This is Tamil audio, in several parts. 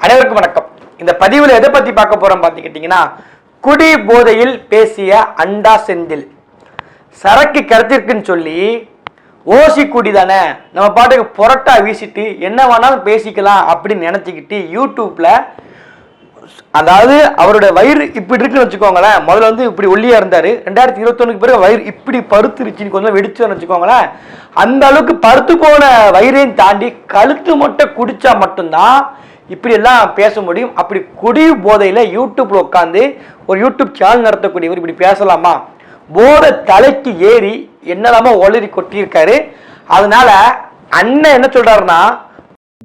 அனைவருக்கும் வணக்கம். இந்த பதிவில் எதை பற்றி பார்க்க போகிறோம் பார்த்துக்கிட்டிங்கன்னா குடி போதையில் பேசிய அண்டா செந்தில். சரக்கு கருத்திற்குன்னு சொல்லி ஓசி குடி தானே நம்ம பாட்டுக்கு புரட்டா வீசிட்டு என்ன வேணாலும் பேசிக்கலாம் அப்படின்னு நினச்சிக்கிட்டு யூடியூப்பில் அதாவது அவருடைய வயிறு இப்படி இருக்குன்னு வச்சுக்கோங்களேன் முதல்ல வந்து இப்படி ஒல்லியா இருந்தாரு. ரெண்டாயிரத்தி இருபத்தொன்னுக்கு பிறகு வயிறு இப்படி பருத்துருச்சின்னு கொஞ்சம் வெடிச்சோன்னு வச்சுக்கோங்களேன் அந்த அளவுக்கு பருத்து போன வயிறையும் தாண்டி கழுத்து மட்டும் குடிச்சா மட்டும்தான் இப்படி எல்லாம் பேச முடியும். அப்படி குடி போதையில யூடியூப்ல உட்காந்து ஒரு யூடியூப் சேனல் நடத்தக்கூடியவர் இப்படி பேசலாமா? போதை தலைக்கு ஏறி என்னெல்லாமோ ஒளரி கொட்டியிருக்காரு. அதனால அண்ணன் என்ன சொல்றாருன்னா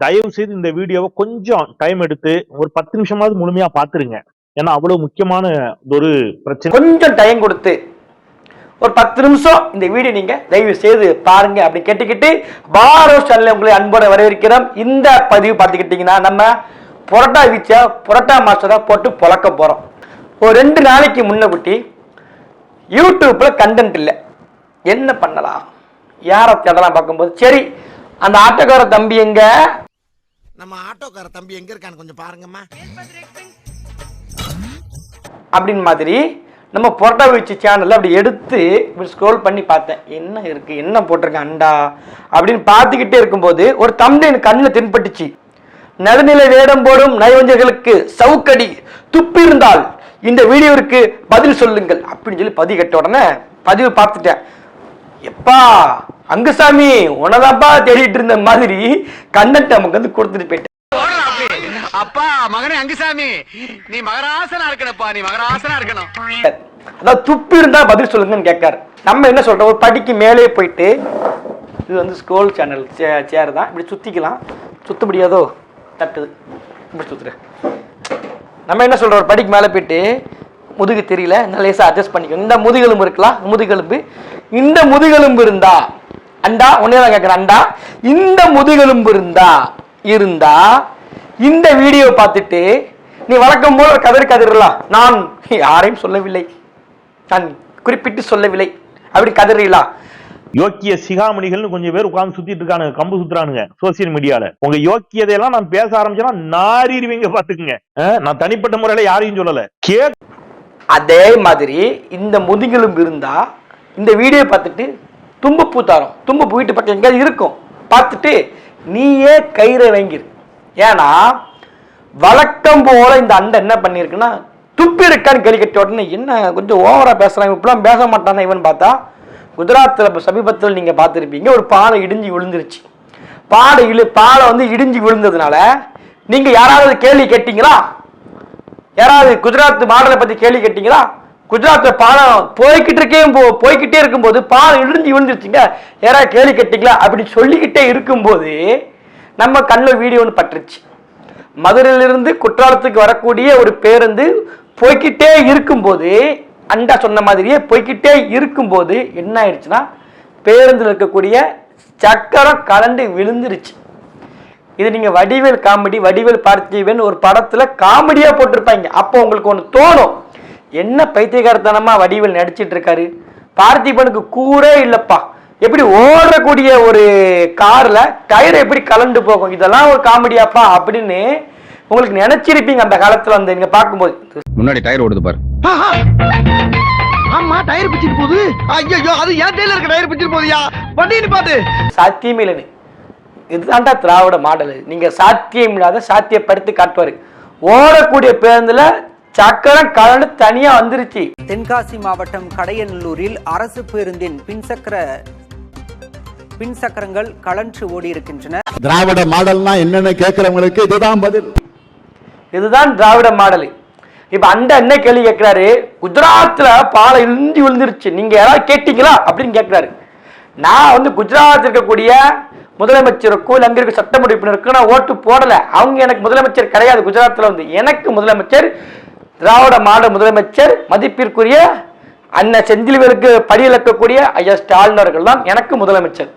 தயவு செய்து இந்த வீடியோவை கொஞ்சம் டைம் எடுத்து ஒரு பத்து நிமிஷமாவது முழுமையா பாத்துருங்க ஏன்னா அவ்வளவு முக்கியமான ஒரு பிரச்சனை. கொஞ்சம் டைம் கொடுத்து ஒரு பத்து நிமிஷம் இந்த வீடியோ நீங்க தயவு செய்து பாருங்க அப்படி கேட்டுக்கிட்டு பாரோ சேனல் உங்களை அன்போட வரவேற்கிறோம். இந்த பதிவு பார்த்துக்கிட்டீங்கன்னா நம்ம புரோட்டா வீச்ச புரோட்டா மாஸ்டரா போட்டு பொழக்க போறோம். ஒரு ரெண்டு நாளைக்கு முன்னகுட்டி யூடியூப்ல கண்டென்ட் இல்லை. என்ன பண்ணலாம்? யாரை தேடலாம் பார்க்கும்போது? சரி அந்த ஆட்டோக்கார தம்பி எங்க? நம்ம ஆட்டோக்கார தம்பி எங்க இருக்கான்னு கொஞ்சம் பாருங்கம்மா. அப்படின்னு மாதிரி நம்ம புரட்ட வச்சு சேனலில் அப்படி எடுத்து இப்படி ஸ்க்ரோல் பண்ணி பார்த்தேன். என்ன இருக்கு? என்ன போட்டிருக்கேன் அண்டா? அப்படின்னு பார்த்துக்கிட்டே இருக்கும்போது ஒரு தம்ப்ளைன் கண்ணில் தென்பட்டுச்சு. நடுநிலை வேடம் போடும் நயவஞ்சர்களுக்கு சவுக்கடி துப்பியிருந்தால் இந்த வீடியோவிற்கு பதில் சொல்லுங்கள் அப்படின்னு சொல்லி பதிவு கட்ட உடனே பதிவு பார்த்துட்டேன். எப்பா அங்குசாமி உனதாப்பா தேடிட்டு இருந்த மாதிரி கண்ணத்தை நமக்கு வந்து கொடுத்துட்டு போயிட்டேன். அப்பா மகனே அங்குசாமி. நீ மகராசனா இருக்கணும்ப்பா நீ மகராசனா இருக்கணும். அதாவது துப்பி இருந்தா பதில் சொல்லுங்கன்னு கேட்காரு. நம்ம என்ன சொல்றோம்? ஒரு படிக்கு மேலே போயிட்டு இது வந்து ஸ்கோல் சேனல் சேர் தான். இப்படி சுத்திக்கலாம். சுத்த முடியாதோ? தட்டுது. இப்படி சுத்துறேன் நம்ம என்ன சொல்றோம்? ஒரு படிக்கு மேலே போயிட்டு முதுகு தெரியல இந்த லேசாக அட்ஜஸ்ட் பண்ணிக்கணும். இந்த முதுகெலும்பு இருக்கலாம் முதுகெலும்பு. இந்த முதுகெலும்பு இருந்தா அண்டா ஒன்னே தான் கேட்குறேன் அண்டா. இந்த முதுகெலும்பு இருந்தா இருந்தா இந்த வீடியோ பார்த்துட்டு நீ வழக்கம் போல கதறி கதறலாம். நான் யாரையும் சொல்லவில்லை. நான் குறிப்பிட்டு சொல்லவில்லை. அப்படி கதறலாம் யோக்கிய சிகாமணிகள்னு கொஞ்சம் பேர் உட்கார்ந்து சுத்திட்டு இருக்கானுங்க கம்பு சுத்துறானுங்க சோசியல் மீடியால உங்க யோக்கியதையெல்லாம் நான் பேச ஆரம்பிச்சேன்னா நாரிடுவீங்க பாத்துக்குங்க நான் தனிப்பட்ட முறையில யாரையும் சொல்லல. கே அதே மாதிரி இந்த முதுகெலும்பு இருந்தா இந்த வீடியோ பார்த்துட்டு தும்பப்பூ தாரம் தும்பப்பூ வீட்டு பக்கம் எங்கேயாவது இருக்கும். பார்த்துட்டு நீயே கயிறை வாங்கிரு. ஏன்னா வழக்கம் போல இந்த அண்டை என்ன பண்ணியிருக்குன்னா துப்பி இருக்கான்னு கேள்வி கட்ட உடனே. என்ன கொஞ்சம் ஓவராக பேசுகிறாங்க இப்பெல்லாம் பேச மாட்டானா இவன் பார்த்தா. குஜராத்தில் இப்போ சமீபத்தில் நீங்கள் பார்த்துருப்பீங்க ஒரு பாலை இடிஞ்சு விழுந்துருச்சு. பாலை இழு பாலை வந்து இடிஞ்சு விழுந்ததுனால நீங்கள் யாராவது கேள்வி கேட்டீங்களா? யாராவது குஜராத் மாடலை பற்றி கேள்வி கேட்டீங்களா? குஜராத்தில் பாலம் போய்கிட்டு இருக்கே போ- போய்கிட்டே இருக்கும்போது பாலம் இடிஞ்சு விழுந்துருச்சுங்க. யாராவது கேள்வி கேட்டீங்களா? அப்படி சொல்லிக்கிட்டே இருக்கும்போது நம்ம கண்ணில் வீடியோ ஒன்று பட்டுருச்சு. மதுரையிலிருந்து குற்றாலத்துக்கு வரக்கூடிய ஒரு பேருந்து போய்கிட்டே இருக்கும்போது அண்டா சொன்ன மாதிரியே போய்கிட்டே இருக்கும்போது என்ன ஆயிடுச்சுன்னா பேருந்தில் இருக்கக்கூடிய சக்கரம் கலண்டு விழுந்துருச்சு. இது நீங்கள் வடிவேல் காமெடி வடிவேல் பார்த்திபன் ஒரு படத்தில் காமெடியாக போட்டிருப்பாங்க. அப்போ உங்களுக்கு ஒன்று தோணும். என்ன பைத்தியகாரத்தனமாக வடிவேல் நடிச்சிட்டு இருக்காரு? பார்த்திபனுக்கு கூரே இல்லைப்பா. எப்படி ஓடக்கூடிய ஒரு கார்ல டயர் எப்படி கலண்டு போகும்? இதெல்லாம் ஒரு காமெடியாப்பா அப்படின்னு உங்களுக்கு நினைச்சிருப்பீங்க அந்த காலத்துல வந்து நீங்க பார்க்கும்போது. முன்னாடி டயர் ஓடுது பாரு. ஆமா டயர் பிச்சிட்டு போகுது. ஐயோ அது ஏன் டயர்ல இருக்க டயர் பிச்சிட்டு போகுதுயா? வண்டி பாத்து. சாத்தியமே இல்லைன்னு. இதுதான்டா திராவிட மாடல். நீங்க சாத்தியம் இல்லாத சாத்தியப்படுத்தி காட்டுவாரு. ஓடக்கூடிய பேருந்துல சக்கரம் கலந்து தனியா வந்துருச்சு. தென்காசி மாவட்டம் கடையநல்லூரில் அரசு பேருந்தின் பின்சக்கர பின்சக்கரங்கள் கலன்று ஓடியிருக்கின்றன. திராவிட மாடல்னா என்னன்னு கேட்கிறவங்களுக்கு இதுதான் பதில். இதுதான் திராவிட மாடல். இப்ப அந்த என்ன கேள்வி கேட்கிறாரு குஜராத்ல பாலை இழிஞ்சு விழுந்துருச்சு நீங்க யாராவது கேட்டீங்களா? அப்படின்னு கேட்கிறாரு. நான் வந்து குஜராத் இருக்கக்கூடிய முதலமைச்சருக்கும் இல்ல அங்க இருக்க சட்டமன்ற உறுப்பினருக்கும் நான் ஓட்டு போடல. அவங்க எனக்கு முதலமைச்சர் கிடையாது குஜராத்ல வந்து. எனக்கு முதலமைச்சர் திராவிட மாடல் முதலமைச்சர் மதிப்பிற்குரிய அண்ணன் செந்தில்வேலுக்கு படியிலக்கக்கூடிய ஐயா ஸ்டாலின் அவர்கள் தான் எனக்கு முதலமைச்சர்.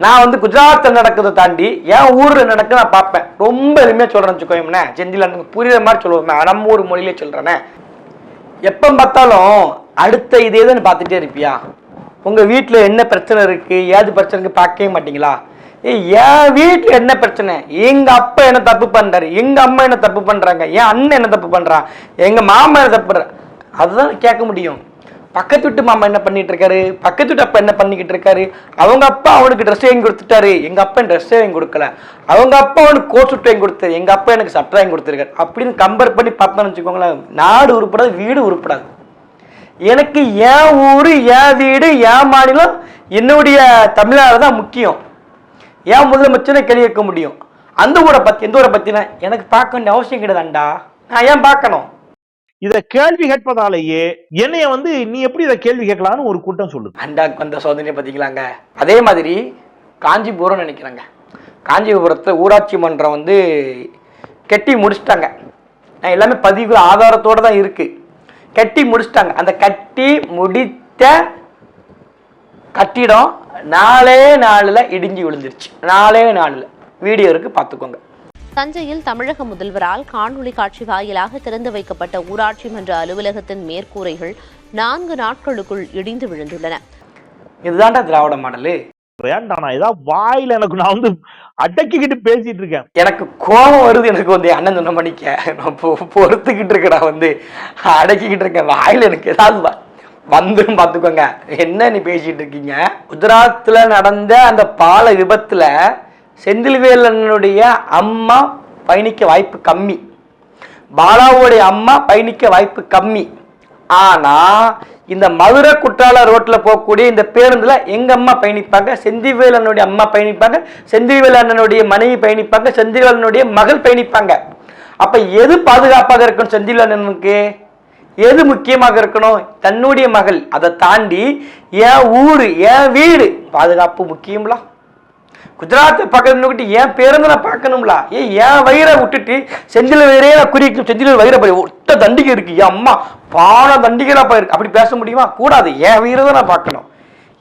நான் வந்து குஜராத்தில் நடக்கிறத தாண்டி என் ஊரில் நடக்க நான் பார்ப்பேன். ரொம்ப எளிமையாக சொல்கிறேன்னு வச்சுக்கோங்களேன். செந்தில் அண்ணனுக்கு புரியுற மாதிரி சொல்லுவேன் நம்ம ஊர் மொழியிலே சொல்கிறேனே எப்போ பார்த்தாலும் அடுத்த இதே தான் பார்த்துட்டே இருப்பியா? உங்கள் வீட்டில் என்ன பிரச்சனை இருக்குது ஏது பிரச்சனை இருக்குது பார்க்கவே மாட்டிங்களா? ஏய், என் வீட்டில் என்ன பிரச்சனை? எங்கள் அப்பா என்ன தப்பு பண்ணுறாரு எங்கள் அம்மா என்ன தப்பு பண்ணுறாங்க என் அண்ணன் என்ன தப்பு பண்ணுறான் எங்கள் மாமா என்ன தப்பு பண்ற அதுதான் கேட்க முடியும். பக்கத்து வீட்டு மாமா என்ன பண்ணிட்டு இருக்காரு? பக்கத்து வீட்டு அப்பா என்ன பண்ணிக்கிட்டு இருக்காரு? அவங்க அப்பா அவனுக்கு ட்ரெஸ் வாங்கி கொடுத்துட்டாரு. எங்க அப்பா ட்ரெஸ் வாங்கி கொடுக்கல. அவங்க அப்பா அவனுக்கு கோட் சுட்டு வாங்கி கொடுத்தாரு எங்க அப்பா எனக்கு சட்டை வாங்கி கொடுத்துருக்காரு. அப்படின்னு கம்பேர் பண்ணி பார்த்தோம்னு வச்சுக்கோங்களேன் நாடு உருப்படாது வீடு உருப்படாது. எனக்கு என் ஊர் என் வீடு என் மாநிலம் என்னுடைய தமிழ்நாடு தான் முக்கியம். ஏன் முதலமைச்சரை கேள்வி கேட்க முடியும். அந்த ஊரை பற்றி எந்த ஊரை பற்றினா எனக்கு பார்க்க வேண்டிய அவசியம் கிடையாதுண்டா நான் ஏன் பார்க்கணும்? இதை கேள்வி கேட்பதாலேயே என்னைய வந்து நீ எப்படி இதை கேள்வி கேட்கலான்னு ஒரு கூட்டம் சொல்லுது? அண்டாக்கு வந்த சோதனை பார்த்தீங்களாங்க? அதே மாதிரி காஞ்சிபுரம் நினைக்கிறேங்க. காஞ்சிபுரத்தை ஊராட்சி மன்றம் வந்து கட்டி முடிச்சிட்டாங்க. நான் எல்லாமே பதிவு ஆதாரத்தோடு தான் இருக்குது கட்டி முடிச்சிட்டாங்க. அந்த கட்டி முடித்த கட்டிடம் நாலே நாளில் இடிஞ்சு விழுந்துருச்சு. நாலே நாளில். வீடியோ இருக்குது பார்த்துக்கோங்க. தஞ்சையில் தமிழக முதல்வரால் காணொலி காட்சி வாயிலாக திறந்து வைக்கப்பட்ட ஊராட்சி மன்ற அலுவலகத்தின் மேற்கூரைகள் நான்கு நாட்களுக்குள் இடிந்து விழுந்துள்ளன. இதுதான்டா திராவிட மாடலு. வேண்டாம் நான் ஏதாவது வாயில எனக்கு நான் வந்து அடக்கிக்கிட்டு பேசிட்டு இருக்கேன். எனக்கு கோபம் வருது எனக்கு வந்து அண்ணன் சொன்ன மணிக்க. நான் பொறுத்துக்கிட்டு இருக்கடா வந்து. அடக்கிக்கிட்டு இருக்கேன் வாயில எனக்கு ஏதாவது வ- வந்துரும் பார்த்துக்கோங்க என்ன நீ பேசிட்டு இருக்கீங்க? குஜராத்தில் நடந்த அந்த பால விபத்துல செந்தில்வேலனுடைய அம்மா பயணிக்க வாய்ப்பு கம்மி. பாலாவுடைய அம்மா பயணிக்க வாய்ப்பு கம்மி. ஆனால் இந்த மதுரை குற்றால ரோட்டில் போகக்கூடிய இந்த பேருந்தில் எங்கள் அம்மா பயணிப்பாங்க? செந்திவேலனுடைய அம்மா பயணிப்பாங்க செந்தில்வேலனுடைய மனைவி பயணிப்பாங்க செந்தில்வேலனுடைய மகள் பயணிப்பாங்க. அப்போ எது பாதுகாப்பாக இருக்கணும் செந்தில்வேலனுக்கு? எது முக்கியமாக இருக்கணும்? தன்னுடைய மகள். அதை தாண்டி என் ஊர் என் வீடு பாதுகாப்பு முக்கியம்லாம் குஜராத்தை பார்க்கணும்னு என் பேருந்து நான் பார்க்கணும்ல. ஏன் என் வயிறை விட்டுட்டு செந்தில் வயிறே நான் குறிக்கும் செந்தில் வயிறை போய் ஒட்ட தண்டிகை இருக்கு. என் அம்மா பான தண்டிகைலாம் போயிருக்கு அப்படி பேச முடியுமா? கூடாது. என் வயிறை தான் நான் பார்க்கணும்.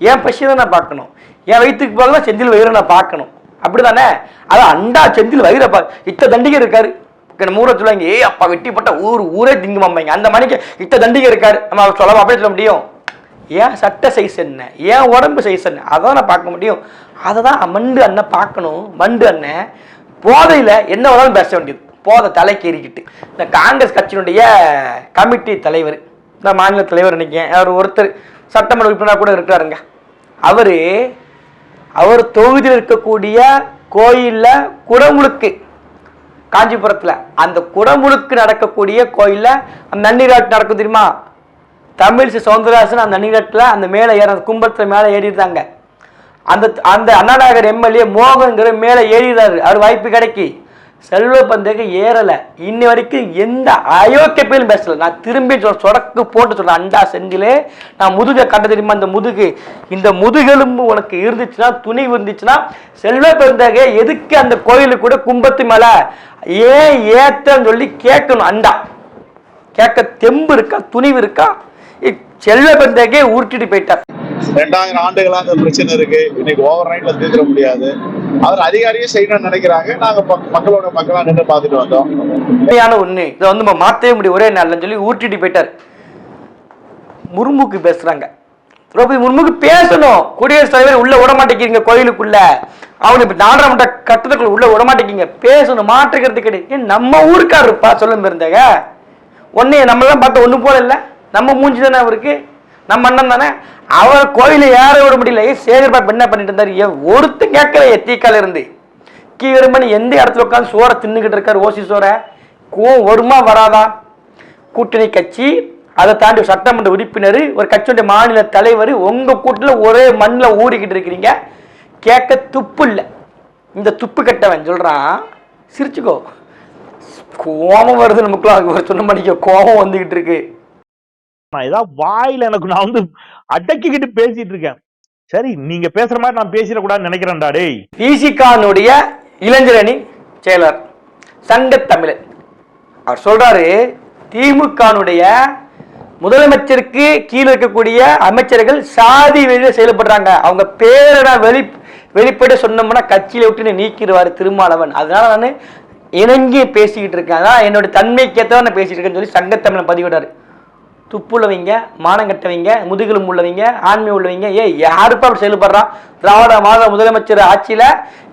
என் பசியை தான் நான் பார்க்கணும். என் வயிற்றுக்கு போகலாம் செந்தில் வயிறை நான் பார்க்கணும். அப்படிதானே? அது அண்டா செந்தில் வயிறை பா இத்த தண்டிகை இருக்காரு. நம்ம ஊரை சொல்லுவாங்க? ஏ அப்பா வெட்டிப்பட்ட ஊர் ஊரே திங்குமாம்பாங்க அந்த மணிக்கு இத்த தண்டிகை இருக்காரு. நம்ம சொல்ல அப்படியே சொல்ல முடியும். ஏன் சட்ட சைஸ் என்ன? ஏன் உடம்பு சைஸ் என்ன? அதான் நான் பார்க்க முடியும். அதை தான் மண்டு அண்ணன் பார்க்கணும். மண்டு அண்ணன் போதையில் என்ன வேணாலும் பேச வேண்டியது. போதை தலைக்கு ஏறிக்கிட்டு. இந்த காங்கிரஸ் கட்சியினுடைய கமிட்டி தலைவர் இந்த மாநில தலைவர் நினைக்கிறேன். அவர் ஒருத்தர் சட்டமன்ற உறுப்பினராக கூட இருக்கிறாருங்க. அவர் அவர் தொகுதியில் இருக்கக்கூடிய கோயிலில் குடமுழுக்கு காஞ்சிபுரத்தில். அந்த குடமுழுக்கு நடக்கக்கூடிய கோயிலில் அந்த நன்னீராட்டு நடக்கும் தெரியுமா? தமிழிசை சவுந்தரராஜன் அந்த நன்னீராட்டில் அந்த மேலே ஏற கும்பத்தில் மேலே ஏறிடுறாங்க அந்த அந்த அண்ணாநகர் எம்எல்ஏ மோகன்கிற மேலே ஏறிடுறாரு. அவர் வாய்ப்பு கிடைக்கி. செல்வ பந்தேக ஏறலை. இன்ன வரைக்கும் எந்த அயோக்கிய பேரும் பேசல. நான் திரும்பி சொல் சொடக்கு போட்டு சொல்றேன். அண்டா செந்திலே நான் முதுகை கட்ட தெரியுமா? இந்த முதுகு. இந்த முதுகெலும்பு உனக்கு இருந்துச்சுன்னா துணி இருந்துச்சுன்னா செல்வ பெருந்தகை எதுக்கு அந்த கோயிலுக்கு கூட கும்பத்து மேலே. ஏன் ஏத்தன்னு சொல்லி கேட்கணும் அண்டா. கேட்க தெம்பு இருக்கா? துணிவு இருக்கா? செல்வ பெருந்தகை உருட்டிட்டு போயிட்டார். ரெண்டாயிரம் ஆண்டுகளா அந்த பிரச்சனை இருக்கு. இன்னைக்கு ஓவர் நைட்ல தீர்க்க முடியாது. அவர் அதிகாரியும் செய்யணும்னு நினைக்கிறாங்க. நாங்க மக்களோட மக்களா நின்று பார்த்துட்டு வந்தோம். உண்மையான ஒண்ணு. இதை வந்து நம்ம மாற்றவே முடியும். ஒரே நாள்லன்னு சொல்லி ஊட்டிட்டு போயிட்டார். முர்முக்கு பேசுறாங்க. திரௌபதி முர்முக்கு பேசணும். குடியரசுத் தலைவர் உள்ள விட மாட்டேங்கிறீங்க கோயிலுக்குள்ள. அவனு இப்ப நாடாளுமன்ற கட்டத்துக்குள்ள உள்ள விட மாட்டேங்கிறீங்க. பேசணும். மாற்றுக்கிறது கிடையாது. நம்ம ஊருக்காருப்பா சொல்லும் இருந்தாங்க ஒன்னே நம்மளாம் பார்த்தா ஒண்ணு போல இல்ல. நம்ம மூஞ்சி தானே அவருக்கு? நம்ம அண்ணன் தானே? அவர் கோயில ஏற விட முடியல. சேகர் பாபு என்ன பண்ணிட்டு இருந்தாரு. ஏன் ஒருத்தன் கேட்கல தீக்கால இருந்து. கீழமணி எந்த இடத்துல உட்காந்து சோற தின்னுக்கிட்டு இருக்காரு ஓசி சோற? கோவம் வருமா வராதா? கூட்டணி கட்சி அதை தாண்டி சட்டமன்ற உறுப்பினர் ஒரு கட்சியுடைய மாநில தலைவர் உங்க கூட்டில் ஒரே மண்ணில் ஊறிக்கிட்டு இருக்கிறீங்க. கேட்க துப்பு இல்லை. இந்த துப்பு கட்டவன் சொல்றான் சிரிச்சுக்கோ. கோபம் வருது நமக்குலாம் ஒரு சொன்ன மணிக்கு கோபம் வந்துகிட்டு இருக்கு. நான் ஏதாவது வாயில எனக்கு நான் வந்து அடக்கிக்கிட்டு பேசிட்டு இருக்கேன். சரி நீங்க பேசுற மாதிரி நான் பேசிடக்கூடாதுன்னு நினைக்கிறேன்டா டேய். விசிகானுடைய இளைஞரணி செயலர் சங்க தமிழன். அவர் சொல்றாரு திமுகனுடைய முதலமைச்சருக்கு கீழே இருக்கக்கூடிய அமைச்சர்கள் சாதி வெளியில செயல்படுறாங்க. அவங்க பேரை வெளி வெளிப்பட சொன்னோம்னா கட்சியில விட்டு நீக்கிடுவார் நீக்கிடுவாரு திருமாவளவன். அதனால நான் இணங்கி பேசிக்கிட்டு இருக்கேன். அதான் என்னோட தன்மைக்கேற்ற நான் பேசிட்டு இருக்கேன்னு சொல்லி சங்கத்தமிழன் பதிவிடாரு துப்புள்ளவங்க மானங்கட்டவங்க மானம் முதுகெலும் உள்ளவங்க ஆண்மை உள்ளவங்க. ஏ யாருப்பா அப்படி செயல்படுறான் திராவிட மாத முதலமைச்சர் ஆட்சியில்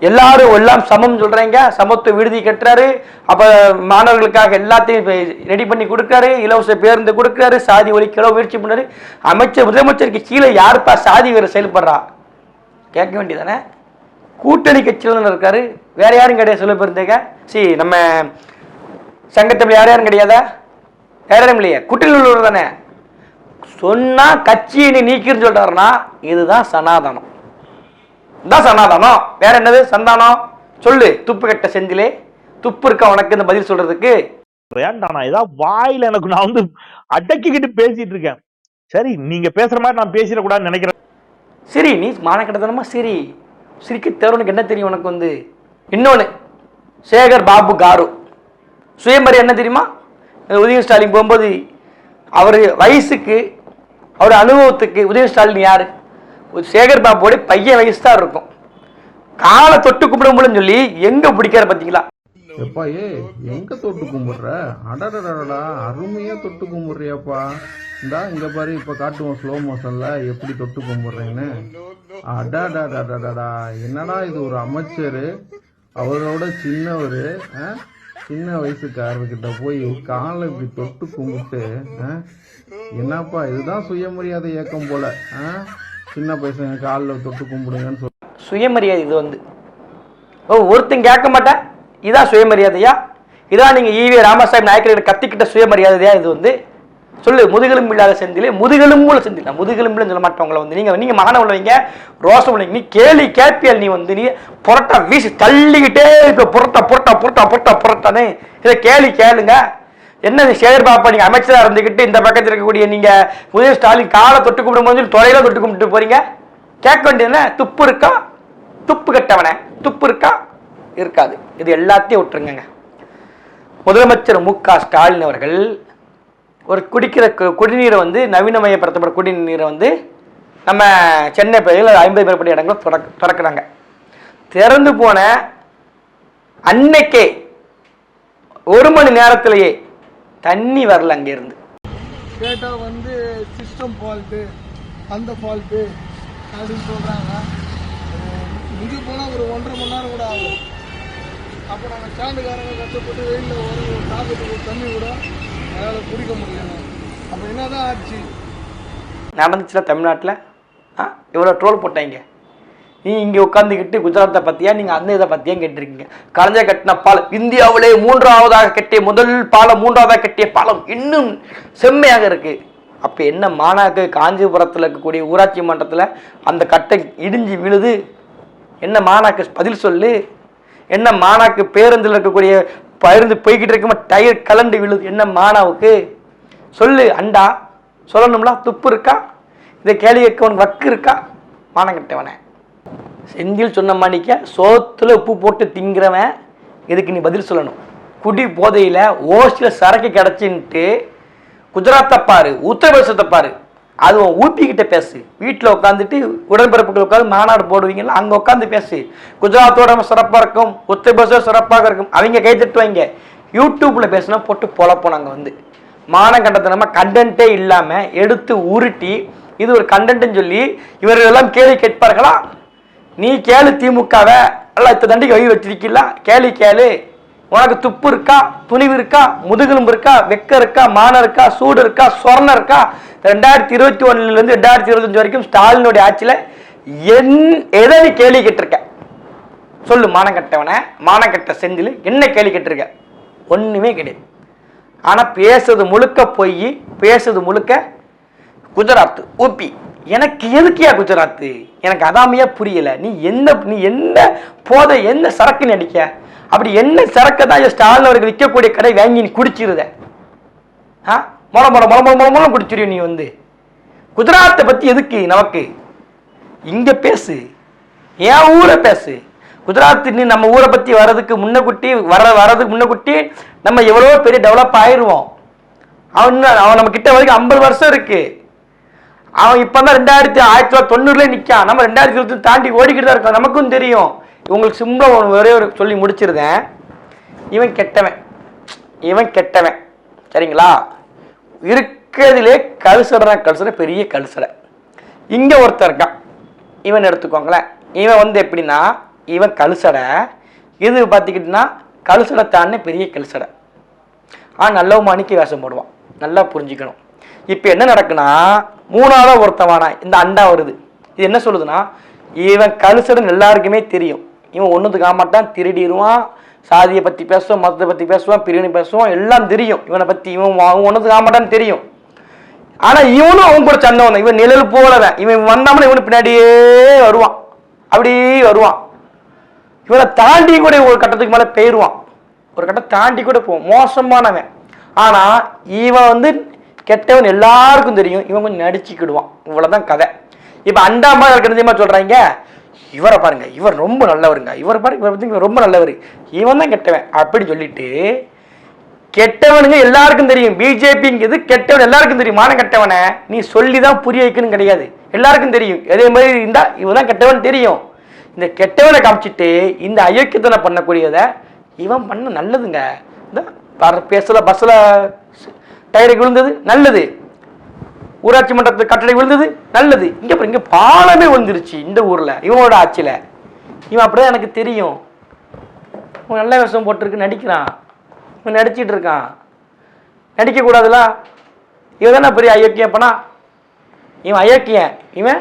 எல்லாரும் எல்லாம் சமம் சொல்கிறீங்க சமத்துவ விடுதி கட்டுறாரு. அப்போ மாணவர்களுக்காக எல்லாத்தையும் ரெடி பண்ணி கொடுக்குறாரு. இலவச பேருந்து கொடுக்குறாரு. சாதி ஒழிக்கிறோ முயற்சி பண்ணாரு. அமைச்சர் முதலமைச்சருக்கு கீழே யாருப்பா சாதி வேறு செயல்படுறா? கேட்க வேண்டியதானே? கூட்டணி கட்சியில் தானே இருக்காரு. வேற யாரும் கிடையாது சொல்ல போயிருந்தேங்க. சி நம்ம சங்கத்தில் யார் யாரும் கிடையாதா? யாரும் இல்லையா கூட்டணியில் உள்ளவர் தானே? சொன்னா கட்சியை நீ நீக்கின்னு சொல்றாருன்னா இதுதான் சனாதனம். இதுதான் சனாதனம். வேற என்னது? சந்தானம். சொல்லு துப்பு கட்ட செந்திலே. துப்பு இருக்கா உனக்கு? இந்த பதில் சொல்றதுக்கு. ஏன்டா நான் ஏதாவது வாயில எனக்கு நான் வந்து அடக்கிக்கிட்டு பேசிட்டு இருக்கேன். சரி நீங்க பேசுற மாதிரி நான் பேசிடக்கூடாதுன்னு நினைக்கிறேன். சரி நீ மானக்கட்டத்தனமா சரி. சிரிக்க தேர்வனுக்கு என்ன தெரியும் உனக்கு வந்து? இன்னொன்று சேகர் பாபு காரு. சுயமரி என்ன தெரியுமா? உதய ஸ்டாலின் போகும்போது அவர் வயசுக்கு அவர் அனுபவத்துக்கு உதய ஸ்டாலின் யார்? ஒரு சேகர் பாபுவோட பையன் வயசு தான் இருக்கும். காலை தொட்டு கும்பிடும்போதுன்னு சொல்லி எங்க பிடிக்கிற பார்த்தீங்களா எப்பா ஏ எங்க தொட்டு கும்பிடுற? அடடடடா அருமையா தொட்டு கும்பிடுறியாப்பா. இந்தா இங்க பாரு இப்ப காட்டுவோம் ஸ்லோ மோஷன்ல எப்படி தொட்டு கும்பிடுறேன்னு. அடாடாடாடாடா என்னடா இது ஒரு அமைச்சர்? அவரோட சின்னவர் சின்ன வயசுக்காரர்கிட்ட போய் காலில் இப்படி தொட்டு கும்பிட்டு என்னப்பா இதுதான் சுயமரியாதை இயக்கம் போல ஆ? சின்ன பசங்க காலில் தொட்டு கும்பிடுங்கன்னு சொல்லி சுயமரியாதை இது வந்து. ஓ ஒருத்தன் கேட்க மாட்டேன். இதான் சுயமரியாதையா? இதான் நீங்கள் ஈவி ராமசாமி நாயக்கர்கிட்ட கத்திக்கிட்ட சுயமரியாதையா இது வந்து? சொல்லு முதுகெலும்பு இல்லாத செந்திலே முதுகெலும்புல செந்தில். முதுகெலும்புல சொல்ல மாட்டவங்களை வந்து. நீங்கள் நீங்கள் மகனை உள்ளவங்க ரோசம் உள்ளவங்க நீ கேலி கேப்பியல் நீ வந்து நீ புரட்டா வீசி தள்ளிக்கிட்டே இருக்க. புரட்டா புரட்டா புரட்டா புரட்டா புரட்டானே இதை கேலி கேளுங்க. என்ன இது சேகர் பாப்பா நீங்கள் அமைச்சராக இருந்துக்கிட்டு இந்த பக்கத்தில் இருக்கக்கூடிய நீங்கள் உதய ஸ்டாலின் காலை தொட்டு கும்பிடும்போது தொலைல தொட்டு கும்பிட்டு போறீங்க? கேட்க வேண்டியது துப்பு இருக்கா? துப்பு கட்டவனே. துப்பு இருக்கா? இருக்காது. இது எல்லாத்தையும் விட்டுருங்க முதலமைச்சர் மு க ஸ்டாலின் அவர்கள் ஒரு குடிக்கிற கு- குடிநீரை வந்து நவீனமயப்படுத்தப்பட்ட குடிநீரை வந்து நம்ம சென்னை பகுதியில் ஐம்பது மேற்பட்ட இடங்களை திறக் திறக்கிறாங்க. திறந்து போன அன்னைக்கே ஒரு மணி நேரத்திலேயே தண்ணி வரல அங்கேருந்து கேட்டால் வந்து சிஸ்டம் ஃபால்ட்டு அந்த ஃபால்ட்டு அப்படின்னு சொல்கிறாங்க இங்கே போனால் ஒரு ஒன்றரை மணி நேரம் கூட ஆகும். அப்போ நாங்கள் சாண்டுக்காரங்க கஷ்டப்பட்டு வெயிலில் ஒரு ஒரு தண்ணி விடும் அதாவது குடிக்க முடியல. அப்போ என்னதான் ஆச்சு? நடந்துச்சுல தமிழ்நாட்டில்? ஆ இவ்வளோ ட்ரோல் போட்டாங்க. நீ இங்கே உட்காந்துக்கிட்டு குஜராத்தை பற்றியா நீங்கள் அந்த இதை பற்றியா கேட்டிருக்கீங்க. கலைஞர் கட்டின பாலம் இந்தியாவிலே மூன்றாவதாக கட்டிய முதல் பாலம் மூன்றாவதாக கட்டிய பாலம் இன்னும் செம்மையாக இருக்குது அப்போ என்ன மாநாக்கு காஞ்சிபுரத்தில் இருக்கக்கூடிய ஊராட்சி மன்றத்தில் அந்த கட்டை இடிஞ்சு விழுது? என்ன மாநாக்கு பதில் சொல்லு? என்ன மாநாக்கு பேருந்தில் இருக்கக்கூடிய பயிர்ந்து போய்கிட்டு இருக்கும்போது டயர் கலண்டு விழுது. என்ன மானாவுக்கு? சொல்லு அண்டா சொல்லணும்ல? துப்பு இருக்கா? இதை கேள்வி கேட்கவன் வக்கு இருக்கா? மானங்கட்டவனே. செந்தில் சொன்ன மாணிக்க சோத்துல உப்பு போட்டு திங்கிறவன் இதுக்கு நீ பதில் சொல்லணும். குடி போதையில் ஓசியில் சரக்கு கிடச்சின்ட்டு குஜராத்தை பாரு உத்தரப்பிரதேசத்தை பாரு. அது ஊப்பிக்கிட்ட பேசு. வீட்டில் உட்காந்துட்டு உடன்பிறப்புகள் உட்காந்து மாநாடு போடுவீங்கல்ல அங்கே உட்காந்து பேசு. குஜராத்தோட சிறப்பாக இருக்கும் உத்தரப்பிரதேசம் சிறப்பாக இருக்கும். அவங்க கை தட்டுவாங்க யூடியூப்பில் பேசினா போட்டு பொழப்போம் நாங்கள் வந்து. மானகண்டத்தனமாக கண்டென்ட்டே இல்லாமல் எடுத்து உருட்டி இது ஒரு கண்டென்ட்னு சொல்லி இவர்களெல்லாம் கேள்வி கேட்பார்களா? நீ கேளு திமுகவை. அல்ல இத்த தண்டிக்கு வழி வச்சிருக்கீங்களா? கேள்வி கேளு. உனக்கு துப்பு இருக்கா துணிவு இருக்கா முதுகெலும்பு இருக்கா வெக்க இருக்கா மானம் இருக்கா சூடு இருக்கா சொர்ணம் இருக்கா? ரெண்டாயிரத்தி இருபத்தி ஒன்னுலேருந்து ரெண்டாயிரத்தி இருபத்தஞ்சு வரைக்கும் ஸ்டாலினுடைய ஆட்சியில் என் எதை நீ கேள்வி கேட்டிருக்க? சொல்லு மானங்கட்டவனை மானங்கட்ட செந்தில் என்ன கேள்வி கேட்டிருக்க? ஒன்றுமே கிடையாது. ஆனால் பேசுறது முழுக்க போய் பேசுறது முழுக்க குஜராத் ஊபி. எனக்கு எதுக்கியா குஜராத்து? எனக்கு அதாமையா புரியல. நீ என்ன நீ என்ன போதை என்ன சரக்குன்னு நினைக்க அடிக்க அப்படி என்ன சரக்கை தான் ஸ்டாலின் அவருக்கு விற்கக்கூடிய கடை வாங்கி நீ குடிச்சிருத? ஆ? மொள மொள மொள மொள மொள மொள குடிச்சிருவ நீ வந்து? குஜராத்தை பற்றி எதுக்கு நமக்கு? இங்கே பேசு. என் ஊரை பேசு. குஜராத் நீ நம்ம ஊரை பற்றி வர்றதுக்கு முன்னக்குட்டி வர வர்றதுக்கு முன்னக்குட்டி நம்ம எவ்வளோ பெரிய டெவலப் ஆயிடுவோம் அவன் இன்னும் அவன் நம்ம கிட்ட வரைக்கும் ஐம்பது வருஷம் இருக்கு. அவன் இப்போ தான் ரெண்டாயிரத்தி ஆயிரத்தி தொள்ளாயிரத்தி தொண்ணூறுலேயே நிற்கான் நம்ம ரெண்டாயிரத்தி இருபத்தி தாண்டி ஓடிக்கிட்டு தான் இருக்கோம் நமக்கும் தெரியும். உங்களுக்கு சிம்பிளாக ஒன்று ஒரே ஒரு சொல்லி முடிச்சிருந்தேன். இவன் கெட்டவன். இவன் கெட்டவன். சரிங்களா? இருக்கிறதுலே கல்சடை கல்சடை பெரிய கழுசடை இங்கே ஒருத்தர் இருக்கான். இவன் எடுத்துக்கோங்களேன். இவன் வந்து எப்படின்னா இவன் கல்சடை இது பார்த்துக்கிட்டிங்கன்னா கல்சடை தானே பெரிய கல்சடை ஆ நல்ல மணிக்கு வேஷம் போடுவான். நல்லா புரிஞ்சுக்கணும். இப்போ என்ன நடக்குன்னா மூணாவது ஒருத்தவானா இந்த அண்டா வருது. இது என்ன சொல்லுதுன்னா இவன் கழுசடைன்னு எல்லாருக்குமே தெரியும். இவன் ஒன்றுத்துக்கு ஆமாட்டான் திருடிடுவான் சாதியை பற்றி பேசுவான் மதத்தை பற்றி பேசுவான் பிரிவினை பேசுவான் எல்லாம் தெரியும். இவனை பற்றி இவன் அவன் ஒன்றுத்துக்கு ஆமாட்டான்னு தெரியும். ஆனால் இவனும் அவன் கூட சண்டை வந்தான். இவன் நிழல் போலவன். இவன் வந்தாமல் இவனு பின்னாடியே வருவான். அப்படியே வருவான். இவனை தாண்டி கூட ஒரு கட்டத்துக்கு மேலே போயிடுவான் ஒரு கட்டம் தாண்டி கூட போவான். மோசமானவன். ஆனால் இவன் வந்து கெட்டவன் எல்லாருக்கும் தெரியும். இவன் கொஞ்சம் நடிச்சுக்கிடுவான். இவ்வளோதான் கதை. இப்போ அண்டாமா இருக்கிறது சொல்கிறாங்க இவரை பாருங்க இவர் ரொம்ப நல்லவருங்க. இவர் பாருங்க இவர் பற்றி ரொம்ப நல்லவர். இவன் தான் கெட்டவன் அப்படி சொல்லிட்டு கெட்டவனுங்க எல்லாருக்கும் தெரியும். பிஜேபிங்கிறது கெட்டவன் எல்லாருக்கும் தெரியும். மான கெட்டவனை நீ சொல்லி தான் புரிய வைக்கணும் கிடையாது. எல்லாருக்கும் தெரியும். அதே மாதிரி இருந்தால் இவன் தான் கெட்டவன் தெரியும். இந்த கெட்டவனை காமிச்சிட்டு இந்த அயோக்கியத்தனை பண்ணக்கூடியதை இவன் பண்ண நல்லதுங்க. இந்த பேசல பஸ்ஸில் டயருக்கு விழுந்தது நல்லது. ஊராட்சி மன்றத்து கட்டளை விழுந்தது. நல்லது. இங்க அப்புறம் இங்க பாலமே விழுந்துருச்சு இந்த ஊர்ல இவனோட ஆட்சியில. இவன் அப்படியே எனக்கு தெரியும். இவன் நல்ல விஷம் போட்டிருக்கு நடிக்கிறான். இவன் நடிச்சிட்டு இருக்கான். நடிக்க கூடாதுல? இவன் தானே பெரிய அயோக்கியம் பண்ணா இவன் அயோக்கியன். இவன்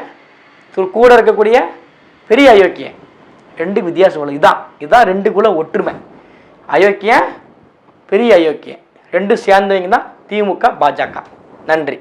கூட இருக்கக்கூடிய பெரிய அயோக்கியன். ரெண்டு வித்தியாசம் உள்ளது. இதான் இதுதான் ரெண்டுக்குள்ள ஒற்றுமை. அயோக்கியன் பெரிய அயோக்கியன். ரெண்டு சேர்ந்தவங்க தான் திமுக பாஜக. நன்றி.